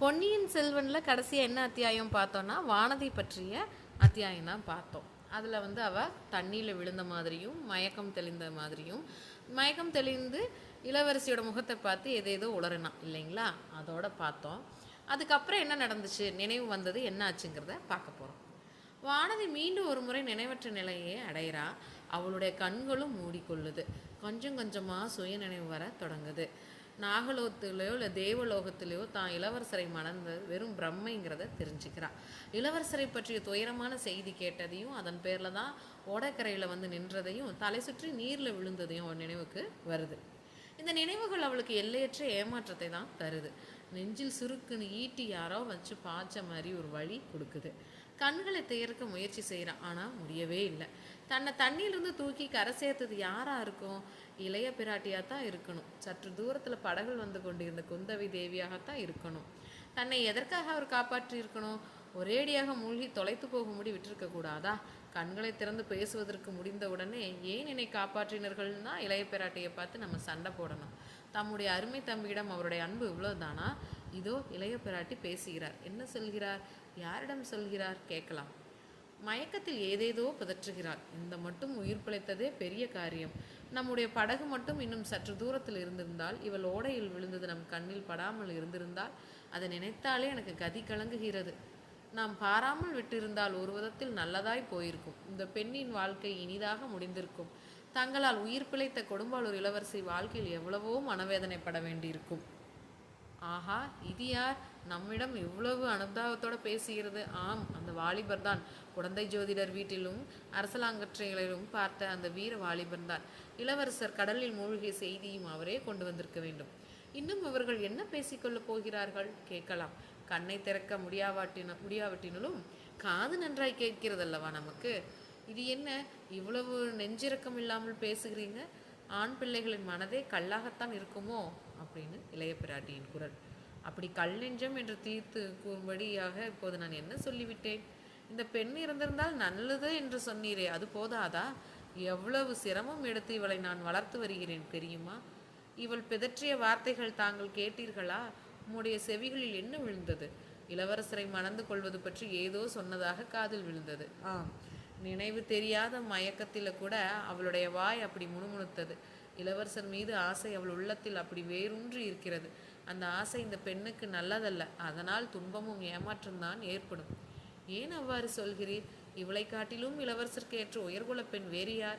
பொன்னியின் செல்வனில் கடைசியாக என்ன அத்தியாயம் பார்த்தோன்னா வானதி பற்றிய அத்தியாயம் தான் பார்த்தோம். அதில் வந்து அவள் தண்ணியில் விழுந்த மாதிரியும் மயக்கம் தெளிந்த மாதிரியும் மயக்கம் தெளிந்து இளவரசியோட முகத்தை பார்த்து எதேதோ உளறினான் இல்லைங்களா? அதோட பார்த்தோம். அதுக்கப்புறம் என்ன நடந்துச்சு? நினைவு வந்தது என்ன ஆச்சுங்கிறத பார்க்க போகிறோம் வானதி மீண்டும் ஒரு முறை நினைவற்ற நிலையை அடைகிறா. அவளுடைய கண்களும் மூடிக்கொள்ளுது. கொஞ்சம் கொஞ்சமாக சுய நினைவு வர தொடங்குது. நாகலோகத்திலேயோ இல்லை தேவலோகத்திலேயோ தான் இளவரசரை மணந்தது வெறும் பிரம்மைங்கிறத தெரிஞ்சுக்கிறான் இளவரசரை பற்றிய துயரமான செய்தி கேட்டதையும் அதன் பேரில் தான் ஓடக்கரையில் வந்து நின்றதையும் தலை சுற்றி நீரில் விழுந்ததையும் அவன் நினைவுக்கு வருது. இந்த நினைவுகள் அவளுக்கு எல்லையற்ற ஏமாற்றத்தை தான் தருது. நெஞ்சில் சுருக்குன்னு ஈட்டி யாரோ வச்சு பாய்ச்ச மாதிரி ஒரு வழி கொடுக்குது. கண்களை திறக்க முயற்சி செய்கிறான் ஆனால் முடியவே இல்லை. தன்னை தண்ணியிலிருந்து தூக்கி கரை சேர்த்தது யாராக இருக்கும்? இளைய பிராட்டியாக தான் இருக்கணும். சற்று தூரத்தில் படகுகள் வந்து கொண்டிருந்த குந்தவி தேவியாகத்தான் இருக்கணும். தன்னை எதற்காக அவர் காப்பாற்றி இருக்கணும்? ஒரேடியாக மூழ்கி தொலைத்து போகும்படி விட்டிருக்க கூடாதா? கண்களை திறந்து பேசுவதற்கு முடிந்த உடனே ஏன் என்னை காப்பாற்றினர்கள்னா இளைய பிராட்டியை பார்த்து நம்ம சண்டை போடணும். தம்முடைய அருமை தம்பியிடம் அவருடைய அன்பு இவ்வளோதானா இதோ இளைய பிராட்டி பேசுகிறார். என்ன சொல்கிறார்? யாரிடம் சொல்கிறார் கேட்கலாம். மயக்கத்தில் ஏதேதோ புதற்றுகிறாள் இந்த மட்டும் உயிர் பிழைத்ததே பெரிய காரியம். நம்முடைய படகு மட்டும் இன்னும் சற்று தூரத்தில் இருந்திருந்தால் இவள் ஓடையில் விழுந்தது நம் கண்ணில் படாமல் இருந்திருந்தால் அதை நினைத்தாலே எனக்கு கதி கலங்குகிறது. நாம் பாராமல் விட்டிருந்தால் ஒரு விதத்தில் நல்லதாய் போயிருக்கும். இந்த பெண்ணின் வாழ்க்கை இனிதாக முடிந்திருக்கும். தங்களால் உயிர் பிழைத்த கொடும்பாளூர் இளவரசி வாழ்க்கையில் எவ்வளவோ மனவேதனைப்பட வேண்டியிருக்கும். ஆஹா இது யார்? நம்மிடம் இவ்வளவு அனுதாபத்தோடு பேசுகிறது. ஆம் அந்த வாலிபர் தான். குழந்தை ஜோதிடர் வீட்டிலும் அரசலாங்கற்றைகளிலும் பார்த்த அந்த வீர வாலிபர் தான். இளவரசர் கடலில் மூழ்கிய செய்தியும் அவரே கொண்டு வந்திருக்க வேண்டும். இன்னும் அவர்கள் என்ன பேசிக்கொள்ளப் போகிறார்கள்? கேட்கலாம். கண்ணை திறக்க முடியாவாட்டின முடியாவிட்டினும் காது நன்றாய் கேட்கிறதல்லவா நமக்கு? இது என்ன? இவ்வளவு நெஞ்சிறக்கம் இல்லாமல் பேசுகிறீங்க? ஆண் பிள்ளைகளின் மனதே கல்லாகத்தான் இருக்குமோ? அப்படின்னு இளைய பிராட்டியின் குரல். அப்படி கல் நெஞ்சம் என்று தீர்த்து கூறும்படியாக இப்போது நான் என்ன சொல்லிவிட்டேன்? இந்த பெண் இருந்திருந்தால் நல்லது என்று சொன்னீரே அது போதாதா? எவ்வளவு சிரமம் எடுத்து இவளை நான் வளர்த்து வருகிறேன் தெரியுமா? இவள் பிதற்றிய வார்த்தைகள் தாங்கள் கேட்டீர்களா? உம்முடைய செவிகளில் என்ன விழுந்தது? இளவரசரை மணந்து கொள்வது பற்றி ஏதோ சொன்னதாக காதில் விழுந்தது. ஆம். நினைவு தெரியாத மயக்கத்தில் கூட அவளுடைய வாய் அப்படி முணுமுணுத்தது. இளவரசர் மீது ஆசை அவள் உள்ளத்தில் அப்படி வேரூன்றி இருக்கிறது. அந்த ஆசை இந்த பெண்ணுக்கு நல்லதல்ல. அதனால் துன்பமும் ஏமாற்றம் தான் ஏற்படும். ஏன் அவ்வாறு சொல்கிறீர்? இவளை காட்டிலும் இளவரசருக்கு ஏற்ற உயர்குல பெண் வேறு யார்?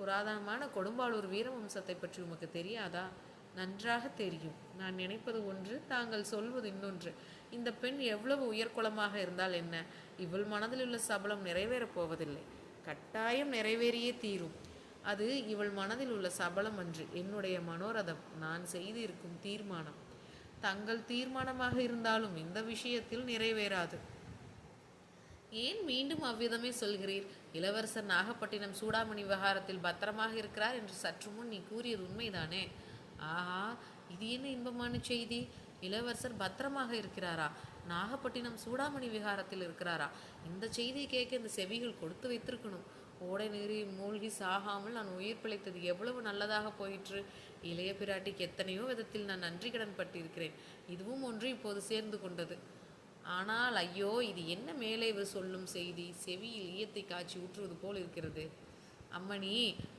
புராதனமான கொடும்பாளூர் வீரவம்சத்தை பற்றி உமக்கு தெரியாதா? நன்றாக தெரியும். நான் நினைப்பது ஒன்று தாங்கள் சொல்வது இன்னொன்று. இந்த பெண் எவ்வளவு உயர்குலமாக இருந்தால் என்ன? இவள் மனதில் உள்ள சபலம் நிறைவேறப் போவதில்லை. கட்டாயம் நிறைவேறியே தீரும். அது இவள் மனதில் உள்ள சபலம் அன்று என்னுடைய மனோரதம். நான் செய்திருக்கும் தீர்மானம். தங்கள் தீர்மானமாக இருந்தாலும் இந்த விஷயத்தில் நிறைவேறாது. ஏன் மீண்டும் அவ்விதமே சொல்கிறீர்? இளவரசர் நாகப்பட்டினம் சூடாமணி விவகாரத்தில் பத்திரமாக இருக்கிறார் என்று சற்று முன் நீ கூறியது உண்மைதானே? ஆஹா இது என்ன இன்பமான செய்தி? இளவரசர் பத்திரமாக இருக்கிறாரா? நாகப்பட்டினம் சூடாமணி விகாரத்தில் இருக்கிறாரா? இந்த செய்தியை கேட்க இந்த செவிகள் கொடுத்து வைத்திருக்கணும். ஓடை நீரில் மூழ்கி சாகாமல் நான் உயிர் பிழைத்தது எவ்வளவு நல்லதாக போயிற்று. இளைய பிராட்டிக்கு எத்தனையோ விதத்தில் நான் நன்றி கடன் பட்டிருக்கிறேன். இதுவும் ஒன்று இப்போது சேர்ந்து கொண்டது. ஆனால் ஐயோ இது என்ன மேலே இவர் சொல்லும் செய்தி? செவியில் ஈயத்தை காய்ச்சி ஊற்றுவது போல் இருக்கிறது. அம்மணி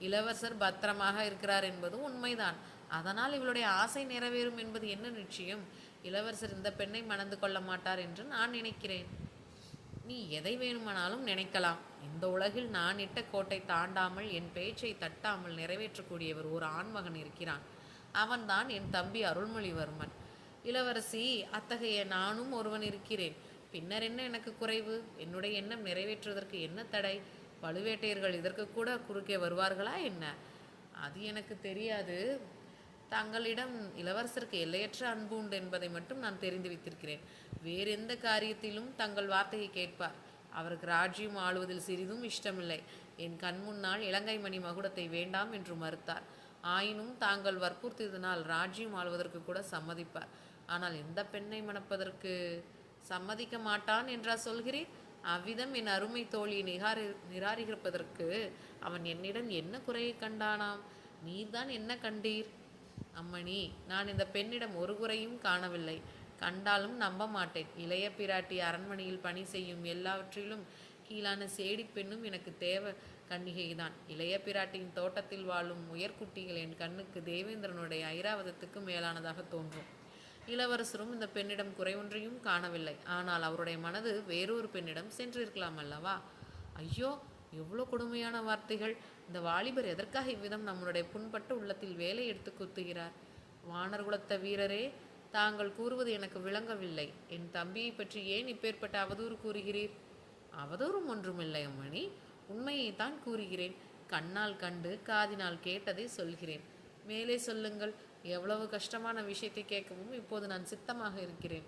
இளவரசர் பத்திரமாக இருக்கிறார் என்பதும் உண்மைதான். அதனால் இவளுடைய ஆசை நிறைவேறும் என்பது என்ன நிச்சயம்? இளவரசர் இந்த பெண்ணை மணந்து கொள்ள மாட்டார் என்று நான் நினைக்கிறேன். நீ எதை வேணுமானாலும் நினைக்கலாம். இந்த உலகில் நான் இட்ட கோட்டை தாண்டாமல் என் பேச்சை தட்டாமல் நிறைவேற்றக்கூடியவர் ஒரு ஆண்மகன் இருக்கிறான். அவன்தான் என் தம்பி அருள்மொழிவர்மன். இளவரசி அத்தகைய நானும் ஒருவன் இருக்கிறேன். பின்னர் என்ன எனக்கு குறைவு? என்னுடைய எண்ணம் நிறைவேற்றுவதற்கு என்ன தடை? பழுவேட்டையர்கள் இதற்கு கூட குறுக்கே வருவார்களா என்ன? அது எனக்கு தெரியாது. தங்களிடம் இளவரசருக்கு எல்லையற்ற அன்பு உண்டு என்பதை மட்டும் நான் தெரிந்து வைத்திருக்கிறேன். வேறு எந்த காரியத்திலும் தங்கள் வார்த்தையை கேட்பார். அவருக்கு ராஜ்யம் ஆளுவதில் சிறிதும் இஷ்டமில்லை. என் கண் முன்னால் இலங்கை மணி மகுடத்தை வேண்டாம் என்று மறுத்தார். ஆயினும் தாங்கள் வற்புறுத்தியதனால் ராஜ்யம் ஆளுவதற்கு கூட சம்மதிப்பார். ஆனால் எந்த பெண்ணை மணப்பதற்கு சம்மதிக்க மாட்டான் என்றா சொல்கிறேன்? அவ்விதம் என் அருமை தோழியை நிகாரி நிராகரிப்பதற்கு அவன் என்னிடம் என்ன குறையை கண்டானாம்? நீர்தான் என்ன கண்டீர்? அம்மணி நான் இந்த பெண்ணிடம் ஒரு குறையும் காணவில்லை. கண்டாலும் நம்ப மாட்டேன். இளைய பிராட்டி அரண்மனையில் பணி செய்யும் எல்லாவற்றிலும் கீழான சேடி பெண்ணும் எனக்கு தேவ கன்னிகைதான். இளைய பிராட்டியின் தோட்டத்தில் வாழும் உயர்குட்டிகள் என் கண்ணுக்கு தேவேந்திரனுடைய ஐராவதத்துக்கு மேலானதாக தோன்றும். இளவரசரும் இந்த பெண்ணிடம் குறைவொன்றையும் காணவில்லை. ஆனால் அவருடைய மனது வேறொரு பெண்ணிடம் சென்றிருக்கலாம் அல்லவா? ஐயோ எவ்வளோ கொடுமையான வார்த்தைகள். இந்த வாலிபர் எதற்காக இவ்விதம் நம்மளுடைய புண்பட்ட உள்ளத்தில் வேலை எடுத்து குத்துகிறார்? வானர்குலத்த வீரரே தாங்கள் கூறுவது எனக்கு விளங்கவில்லை. என் தம்பியை பற்றி ஏன் இப்பேற்பட்ட அவதூறு கூறுகிறீர்? அவதூறும் ஒன்றுமில்லை அம்மணி. உண்மையைத்தான் கூறுகிறேன். கண்ணால் கண்டு காதினால் கேட்டதை சொல்கிறேன். மேலே சொல்லுங்கள். எவ்வளவு கஷ்டமான விஷயத்தை கேட்கவும் இப்போது நான் சித்தமாக இருக்கிறேன்.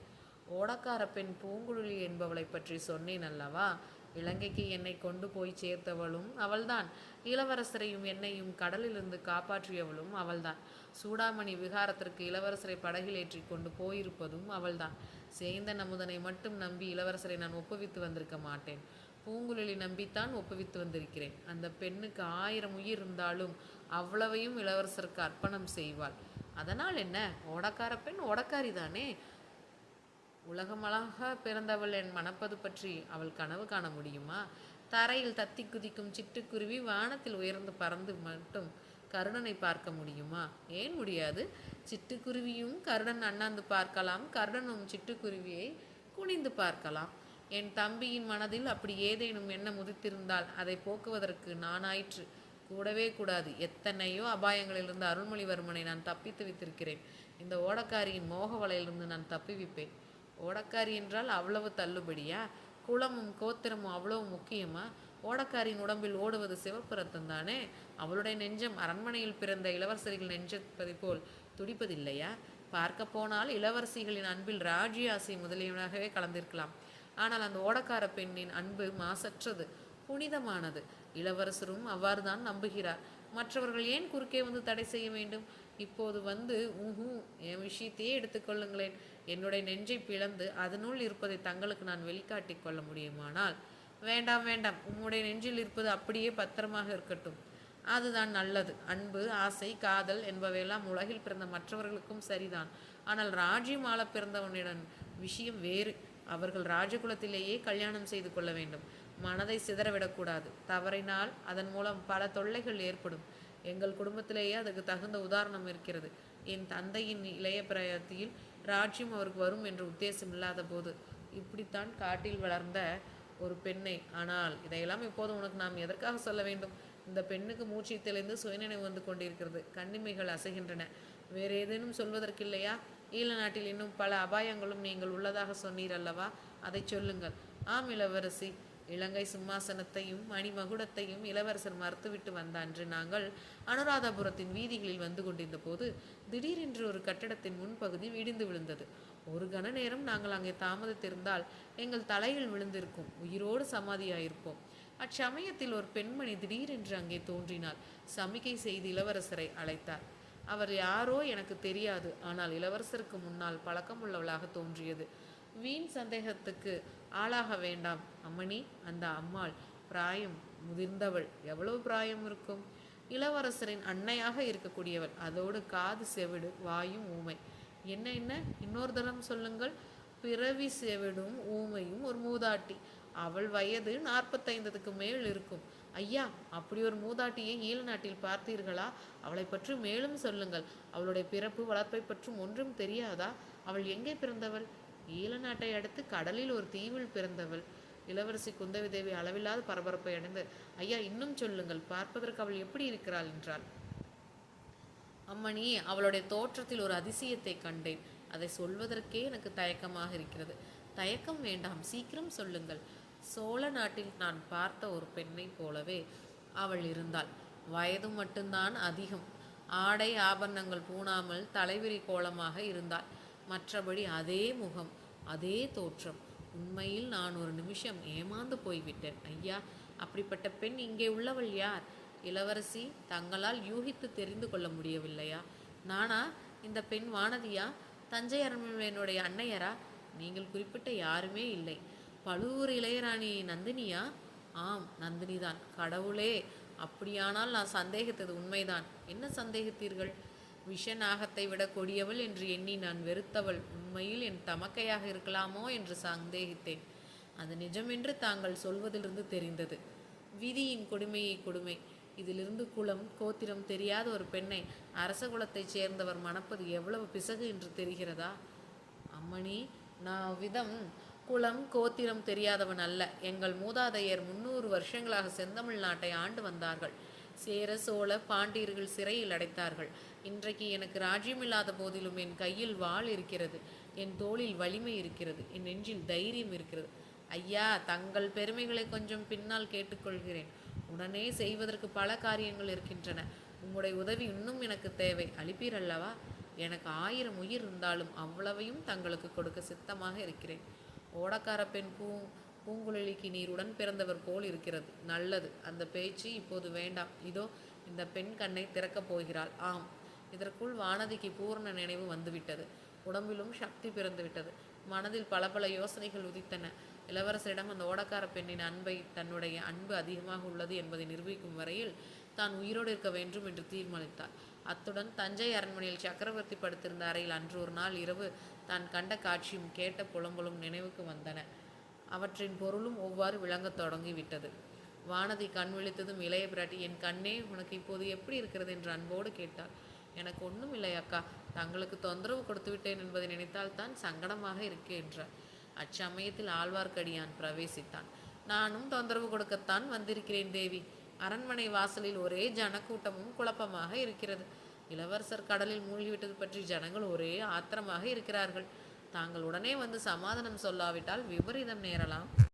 ஓடக்கார பெண் பூங்குழலி என்பவளை பற்றி சொன்னேன் அல்லவா? இலங்கைக்கு என்னை கொண்டு போய் சேர்த்தவளும் அவள்தான். இளவரசரையும் என்னையும் கடலிலிருந்து காப்பாற்றியவளும் அவள்தான். சூடாமணி விகாரத்திற்கு இளவரசரை படகில் ஏற்றி கொண்டு போயிருப்பதும் அவள்தான். சேந்தன் அமுதனை மட்டும் நம்பி இளவரசரை நான் ஒப்புவித்து வந்திருக்க மாட்டேன். பூங்குழலி நம்பித்தான் ஒப்புவித்து வந்திருக்கிறேன். அந்த பெண்ணுக்கு ஆயிரம் உயிர் இருந்தாலும் அவ்வளவையும் இளவரசருக்கு அர்ப்பணம் செய்வாள். அதனால் என்ன? ஓடக்கார பெண் ஓடக்காரி தானே? உலகமழக பிறந்தவள் என் மணப்பது பற்றி அவள் கனவு காண முடியுமா? தரையில் தத்தி குதிக்கும் சிட்டுக்குருவி வானத்தில் உயர்ந்து பறந்து மட்டும் கருடனை பார்க்க முடியுமா? ஏன் முடியாது? சிட்டுக்குருவியும் கருடன் அண்ணாந்து பார்க்கலாம். கருடனும் சிட்டுக்குருவியை குனிந்து பார்க்கலாம். என் தம்பியின் மனதில் அப்படி ஏதேனும் எண்ணம் உதித்திருந்தால் அதை போக்குவதற்கு நானாயிற்று. கூடவே கூடாது. எத்தனையோ அபாயங்களிலிருந்து அருள்மொழிவர்மனை நான் தப்பித்து வைத்திருக்கிறேன். இந்த ஓடக்காரியின் மோக வலையிலிருந்து நான் தப்பிவிப்பேன் ஓடக்காரி என்றால் அவ்வளவு தள்ளுபடியா? குளமும் கோத்திரமும் அவ்வளவு முக்கியமா? ஓடக்காரின் உடம்பில் ஓடுவது சிவப்பு ரத்தம் தானே? அவளுடைய நெஞ்சம் அரண்மனையில் பிறந்த இளவரசர்கள் நெஞ்சப்பதை போல் துடிப்பதில்லையா? பார்க்க போனால் இளவரசிகளின் அன்பில் ராஜ்யாசை முதலியவனாகவே கலந்திருக்கலாம். ஆனால் அந்த ஓடக்கார பெண்ணின் அன்பு மாசற்றது புனிதமானது. இளவரசரும் அவ்வாறுதான் நம்புகிறார். மற்றவர்கள் ஏன் குறுக்கே வந்து தடை செய்ய வேண்டும்? இப்போது வந்து ஊஹூ என் விஷயத்தையே எடுத்துக்கொள்ளுங்களேன். என்னுடைய நெஞ்சை பிளந்து அதனுள் இருப்பதை தங்களுக்கு நான் வெளிக்காட்டி கொள்ள முடியுமானால்? வேண்டாம் வேண்டாம். உம்முடைய நெஞ்சில் இருப்பது அப்படியே பத்திரமாக இருக்கட்டும். அதுதான் நல்லது. அன்பு ஆசை காதல் என்பவையெல்லாம் உலகில் பிறந்த மற்றவர்களுக்கும் சரிதான். ஆனால் ராஜ்யம் ஆள பிறந்தவனிடம் விஷயம் வேறு. அவர்கள் ராஜகுலத்திலேயே கல்யாணம் செய்து கொள்ள வேண்டும். மனதை சிதறவிடக்கூடாது தவறினால் அதன் மூலம் பல தொல்லைகள் ஏற்படும். எங்கள் குடும்பத்திலேயே அதுக்கு தகுந்த உதாரணம் இருக்கிறது. என் தந்தையின் இளைய பிராயத்தில் ராஜ்யம் அவருக்கு வரும் என்ற உத்தேசம் இல்லாத போது இப்படித்தான் காட்டில் வளர்ந்த ஒரு பெண்ணை. ஆனால் இதையெல்லாம் இப்போது உனக்கு நாம் எதற்காக சொல்ல வேண்டும்? இந்த பெண்ணுக்கு மூச்சை தெளிந்து சுயநினைவு வந்து கொண்டிருக்கிறது. கண்ணிமைகள் அசைகின்றன. வேறு ஏதேனும் சொல்வதற்கில்லையா? ஈழ நாட்டில் இன்னும் பல அபாயங்களும் நீங்கள் உள்ளதாக சொன்னீர் அல்லவா? அதை சொல்லுங்கள். ஆம் இளவரசி. இலங்கை சிம்மாசனத்தையும் மணிமகுடத்தையும் இளவரசர் மறுத்துவிட்டு வந்த அன்று நாங்கள் அனுராதபுரத்தின் வீதிகளில் வந்து கொண்டிருந்த போது திடீரென்று ஒரு கட்டடத்தின் முன்பகுதி இடிந்து விழுந்தது. ஒரு கண நேரம் நாங்கள் அங்கே தாமதித்திருந்தால் எங்கள் தலையில் விழுந்திருக்கும். உயிரோடு சமாதியாயிருப்போம். அச்சமயத்தில் ஒரு பெண்மணி திடீரென்று அங்கே தோன்றினாள். சமிகை செய்து இளவரசரை அழைத்தார். அவர் யாரோ எனக்கு தெரியாது. ஆனால் இளவரசருக்கு முன்னால் பழக்கமுள்ளவளாக தோன்றியது. வீண் சந்தேகத்துக்கு ஆளாக வேண்டாம். அம்மணி அந்த அம்மாள் பிராயம் முதிர்ந்தவள். எவ்வளவு பிராயம் இருக்கும்? இளவரசரின் அன்னையாக இருக்கக்கூடியவள். அதோடு காது செவிடு வாயும் ஊமை. என்ன என்ன? இன்னொரு தரம் சொல்லுங்கள். பிறவி செவிடும் ஊமையும் ஒரு மூதாட்டி. அவள் வயது நாற்பத்தைந்ததுக்கு மேல் இருக்கும். ஐயா அப்படி ஒரு மூதாட்டியை ஈழ நாட்டில் பார்த்தீர்களா? அவளை பற்றி மேலும் சொல்லுங்கள். அவளுடைய பிறப்பு வளர்ப்பை பற்றும் ஒன்றும் தெரியாதா? அவள் எங்கே பிறந்தவள்? ஈழ நாட்டை அடுத்து கடலில் ஒரு தீவில் பிறந்தவள். இளவரசி குந்தவி தேவி அளவில்லாத பரபரப்பை அடைந்து ஐயா இன்னும் சொல்லுங்கள் பார்ப்பதற்கு அவள் எப்படி இருக்கிறாள்? என்றாள். அம்மணி அவளுடைய தோற்றத்தில் ஒரு அதிசயத்தை கண்டேன். அதை சொல்வதற்கே எனக்கு தயக்கமாக இருக்கிறது. தயக்கம் வேண்டாம் சீக்கிரம் சொல்லுங்கள். சோழ நாட்டில் நான் பார்த்த ஒரு பெண்ணைப் போலவே அவள் இருந்தாள். வயது மட்டும்தான் அதிகம். ஆடை ஆபரணங்கள் பூணாமல் தலைவிரி கோலமாக இருந்தாள். மற்றபடி அதே முகம் அதே தோற்றம். உண்மையில் நான் ஒரு நிமிஷம் ஏமாந்து போய்விட்டேன். ஐயா அப்படிப்பட்ட பெண் இங்கே உள்ளவள் யார்? இளவரசி தங்களால் யூகித்து தெரிந்து கொள்ள முடியவில்லையா? நானா இந்த பெண் வானதியா? தஞ்சை அரண்மனையினுடைய அன்னையரா? நீங்கள் குறிப்பிட்ட யாருமே இல்லை. பழுவூர் இளையராணி நந்தினியா? ஆம் நந்தினிதான். கடவுளே அப்படியானால் நான் சந்தேகித்தது உண்மைதான். என்ன சந்தேகித்தீர்கள்? விஷ நாகத்தை விட கொடியவள் என்று எண்ணி நான் வெறுத்தவள். உண்மையில் என் தமக்கையாக இருக்கலாமோ என்று சந்தேகித்தேன். அது நிஜமென்று தாங்கள் சொல்வதிலிருந்து தெரிந்தது. விதியின் கொடுமையை கொடுமை. இதிலிருந்து குலம் கோத்திரம் தெரியாத ஒரு பெண்ணை அரச குலத்தைச் சேர்ந்தவர் மணப்பது எவ்வளவு பிசகு என்று தெரிகிறதா? அம்மணி நான் விதம் குலம் கோத்திரம் தெரியாதவன் அல்ல. எங்கள் மூதாதையர் முன்னூறு வருஷங்களாக செந்தமிழ் நாட்டை ஆண்டு வந்தார்கள். சேர சோழ பாண்டியர்கள் சிறையில் அடைத்தார்கள். இன்றைக்கு எனக்கு ராஜ்யம் இல்லாத போதிலும் என் கையில் வாள் இருக்கிறது. என் தோளில் வலிமை இருக்கிறது. என் நெஞ்சில் தைரியம் இருக்கிறது. ஐயா தங்கள் பெருமைகளை கொஞ்சம் பின்னால் கேட்டுக்கொள்கிறேன். உடனே செய்வதற்கு பல காரியங்கள் இருக்கின்றன. உம்முடைய உதவி இன்னும் எனக்கு தேவை. அளிப்பீர் அல்லவா? எனக்கு ஆயிரம் உயிர் இருந்தாலும் அவ்வளவையும் தங்களுக்கு கொடுக்க சித்தமாக இருக்கிறேன். ஓடக்கார பெண் பூ பூங்குழலிக்கு நீர் உடன் பிறந்தவர் போல் இருக்கிறது. நல்லது. அந்த பேச்சு இப்போது வேண்டாம். இதோ இந்த பெண் கண்ணை திறக்கப் போகிறாள். ஆம். இதற்குள் வானதிக்கு பூர்ண நினைவு வந்துவிட்டது. உடம்பிலும் சக்தி பிறந்துவிட்டது. மனதில் பல பல யோசனைகள் உதித்தன. இளவரசரிடம் அந்த ஓடக்கார பெண்ணின் அன்பை தன்னுடைய அன்பு அதிகமாக உள்ளது என்பதை நிரூபிக்கும் வரையில் தான் உயிரோடு இருக்க வேண்டும் என்று தீர்மானித்தார் அத்துடன் தஞ்சை அரண்மனையில் சக்கரவர்த்தி படுத்திருந்த அறையில் அன்று ஒரு நாள் இரவு தான் கண்ட காட்சியும் கேட்ட புலம்பலும் நினைவுக்கு வந்தன. அவற்றின் பொருளும் ஒவ்வாறு விளங்கத் தொடங்கிவிட்டது. வானதி கண் விழித்ததும் இளைய பிராட்டி என் கண்ணே உனக்கு இப்போது எப்படி இருக்கிறது? என்று அன்போடு கேட்டாள். எனக்கு ஒன்றும் இல்லை அக்கா. தங்களுக்கு தொந்தரவு கொடுத்து விட்டேன் என்பதை நினைத்தால் தான் சங்கடமாக இருக்கு என்றார் அச்சமயத்தில் ஆழ்வார்க்கடியான் பிரவேசித்தான். நானும் தொந்தரவு கொடுக்கத்தான் வந்திருக்கிறேன் தேவி. அரண்மனை வாசலில் ஒரே ஜனக்கூட்டமும் குழப்பமாக இருக்கிறது. இளவரசர் கடலில் மூழ்கிவிட்டது பற்றி ஜனங்கள் ஒரே ஆத்திரமாக இருக்கிறார்கள். தாங்கள் உடனே வந்து சமாதானம் சொல்லாவிட்டால் விபரீதம் நேரலாம்.